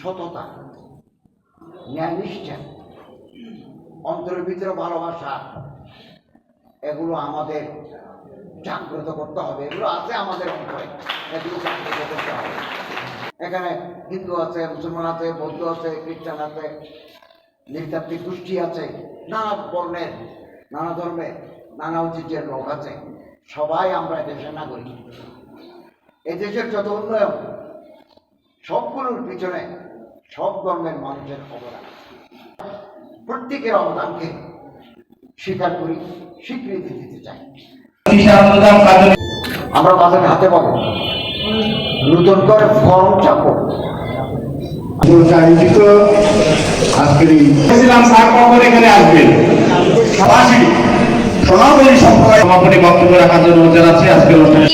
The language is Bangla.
সততা ন্যায়নিষ্ঠা অন্তরের ভিতরে ভালোবাসা, এগুলো আমাদের জাগ্রত করতে হবে। এগুলো আছে আমাদের এখানে হিন্দু আছে, মুসলমান আছে, বৌদ্ধ আছে, খ্রিস্টান আছে, নৃতাত্ত্বিক গোষ্ঠী আছে, নানা বর্ণের, নানা ধর্মের, নানা ঐতিহ্যের লোক আছে। সবাই আমরা দেশের নাগরিক। এই দেশের যত উন্নয়ন সবগুলোর পিছনে সব ধর্মের মানুষের অবদান। প্রত্যেকের অবদানকে স্বীকার করি স্বীকৃতি দিতে চাই। আমরা তাদের হাতে পাবো। নতুন করে ফর্ম চাপো আয়োজিত আজকের এখানে আসবেন সমাপনী বক্তব্য রাখার জন্য অনুরোধ জানাচ্ছি আজকের অনুষ্ঠানে